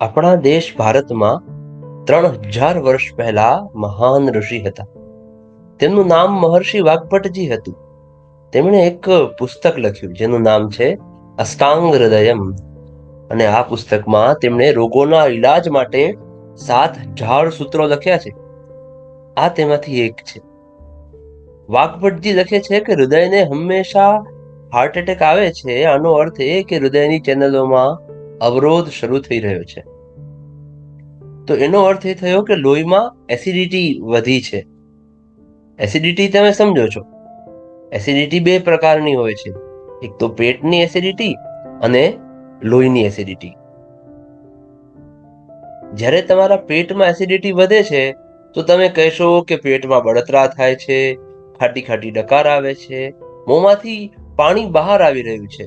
આપણા દેશ ભારતમાં ત્રણ હજાર વર્ષ પહેલા મહાન ઋષિ હતા. તેમનું નામ મહર્ષિ વાઘભટ્ટજી હતું. તેમણે એક પુસ્તક લખ્યું, જેનું નામ છે અષ્ટાંગ હૃદયમ અને આ પુસ્તકમાં તેમણે રોગોના ઈલાજ માટે સાત હજાર સૂત્રો લખ્યા છે. આ તેમાંથી એક છે. વાઘભટ્ટજી લખે છે કે હૃદયને હંમેશા હાર્ટ એટેક આવે છે, આનો અર્થ એ કે હૃદયની ચેનલોમાં અવરોધ શરૂ થઈ રહ્યો છે. તો એનો અર્થ એ થયો કે લોહીમાં એસિડિટી વધી છે. એસિડિટી તમે સમજો છો. એસિડિટી બે પ્રકારની હોય છે. એક તો પેટની એસિડિટી અને લોહીની એસિડિટી જ્યારે તમારા પેટમાં એસિડિટી વધે છે, તો તમે કહેશો કે પેટમાં બળતરા થાય છે, ખાટી ખાટી ડકાર આવે છે, મોંમાંથી પાણી બહાર આવી રહ્યું છે.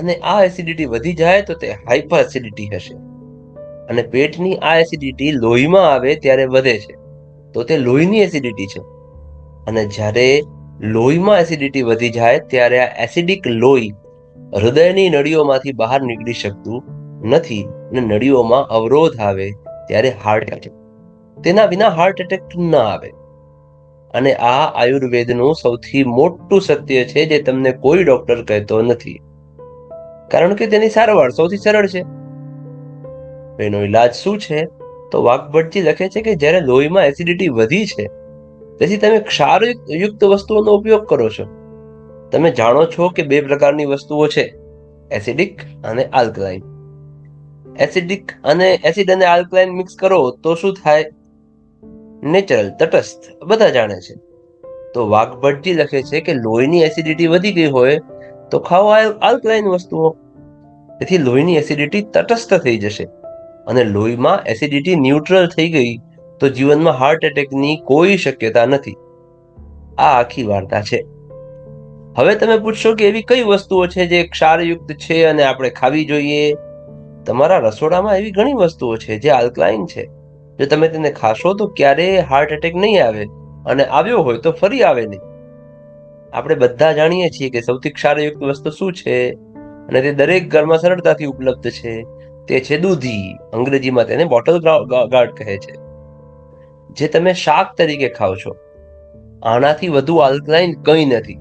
અને આ એસિડિટી વધી જાય તો તે હાઇપર એસિડિટી હશે. અને પેટની આ એસિડિટી લોહીમાં આવે ત્યારે વધે છે. તો તે લોહીની એસિડિટી છે. અને જ્યારે લોહીમાં એસિડિટી વધી જાય ત્યારે આ એસિડિક લોહી હૃદયની નળીઓમાંથી બહાર નીકળી શકતું નથી અને નળીઓમાં અવરોધ આવે ત્યારે હાર્ટ એટેક તેના વિના હાર્ટ એટેક ન આવે. અને આ આયુર્વેદનું સૌથી મોટું સત્ય છે જે તમને કોઈ ડોક્ટર કહેતો નથી. કારણ કે તેની સારવાર સૌથી સરળ છે. એનો ઈલાજ શું છે? તો વાઘભટ્ટજી લખે છે કે જ્યારે લોહીમાં એસિડિટી વધી છે, તેથી તમે ક્ષારયુક્ત વસ્તુઓનો ઉપયોગ કરો છો. તમે જાણો છો કે બે પ્રકારની વસ્તુઓ છે એસિડિક અને આલ્કલાઇન એસિડિક અને એસિડ અને આલ્કલાઇન મિક્સ કરો તો શું થાય? નેચરલ તટસ્થ, બધા જાણે છે. તો વાઘભટ્ટજી લખે છે કે લોહીની એસિડિટી વધી ગઈ હોય, તો ખાઓ આલ્કલાઇન વસ્તુઓ. તેથી લોહીની એસિડિટી તટસ્થ થઈ જશે. અને લોહીમાં એસિડિટી ન્યુટ્રલ થઈ ગઈ તો જીવનમાં હાર્ટ એટેકની કોઈ શક્યતા નથી. આ આખી વાર્તા છે. હવે તમે પૂછશો કે એવી કઈ વસ્તુઓ છે જે ક્ષારયુક્ત છે અને આપણે ખાવી જોઈએ? તમારા રસોડામાં એવી ઘણી વસ્તુઓ છે જે આલ્કલાઇન છે. જો તમે તેને ખાશો તો ક્યારેય હાર્ટ એટેક નહીં આવે અને આવ્યો હોય તો ફરી આવે નહીં. આપણે બધા જાણીએ છીએ કે સૌથી ક્ષારયુક્ત વસ્તુ શું છે અને તે દરેક ઘરમાં સરળતાથી ઉપલબ્ધ છે. તે છે દૂધી. અંગ્રેજીમાં તેને બોટલ ગાર્ડ કહે છે. જે તમે શાક તરીકે ખાઓ છો. આનાથી વધુ આલ્કલાઇન કંઈ નથી.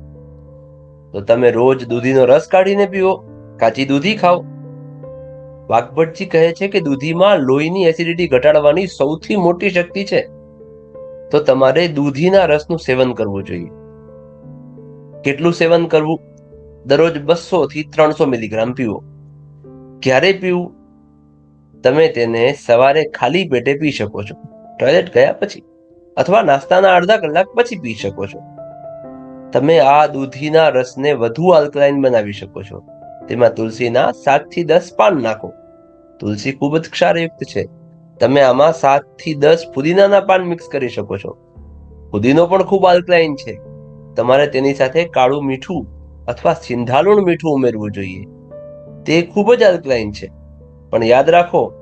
તો તમે રોજ દૂધીનો રસ કાઢીને પીવો કાચી દૂધી ખાઓ. વાઘભટ્ટજી કહે છે કે દૂધીમાં લોહીની એસિડિટી ઘટાડવાની સૌથી મોટી શક્તિ છે. તો તમારે દૂધીના રસનું સેવન કરવું જોઈએ. કેટલું સેવન કરવું? દરરોજ બસો થી ત્રણસો મિલીગ્રામ પીવો. ક્યારે પીવું? તમે તેને સવારે ખાલી પેટે પી શકો છો. ટોયલેટ ગયા પછી અથવા નાસ્તાના અડધા કલાક પછી પી શકો છો. તમે આ દૂધીના રસને વધુ આલ્કલાઇન બનાવી શકો છો. તેમાં તુલસીના સાતથી દસ પાન નાખો. તુલસી ખૂબ જ ક્ષારયુક્ત છે. તમે આમાં સાતથી દસ પુદીનાના પાન મિક્સ કરી શકો છો. પુદીનો પણ ખૂબ આલ્કલાઇન છે. તમારે તેની સાથે કાળું મીઠું અથવા સિંધાલુણ મીઠું ઉમેરવું જોઈએ. તે ખૂબ જ આલ્કલાઇન છે. પણ યાદ રાખો,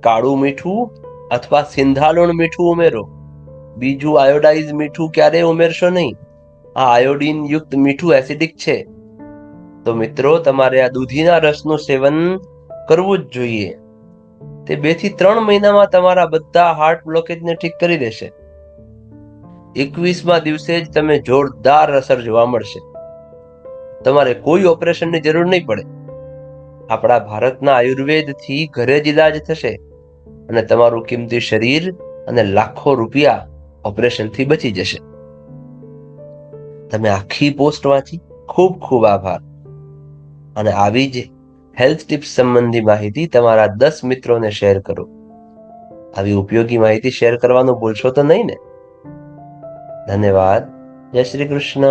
કાળું મીઠું અથવા સિંધાલુણ મીઠું ઉમેરો. બીજું આયોડાઇઝ મીઠું ક્યારેય ઉમેરશો નહીં. આ આયોડિન યુક્ત મીઠું એસિડિક છે. તો મિત્રો, તમારે આ દૂધીના રસનું સેવન કરવું જ જોઈએ. તે બેથી ત્રણ મહિનામાં તમારા બધા હાર્ટ બ્લોકેજને ઠીક કરી દેશે. એકવીસમાં દિવસે જ તમે જોરદાર અસર જોવા મળશે. તમારે કોઈ ઓપરેશનની જરૂર નહીં પડે. આપણા ભારતના આયુર્વેદથી ઘરે જ ઇલાજ થશે અને તમારું કિંમતી શરીર અને લાખો રૂપિયા ઓપરેશનથી બચી જશે. તમે આખી પોસ્ટ વાંચી ખૂબ ખૂબ આભાર. અને આવી જ હેલ્થ ટિપ્સ સંબંધી માહિતી તમારા દસ મિત્રોને શેર કરો. આવી ઉપયોગી માહિતી શેર કરવાનું ભૂલશો તો નહીં ને? ધન્યવાદ. જય શ્રી કૃષ્ણ.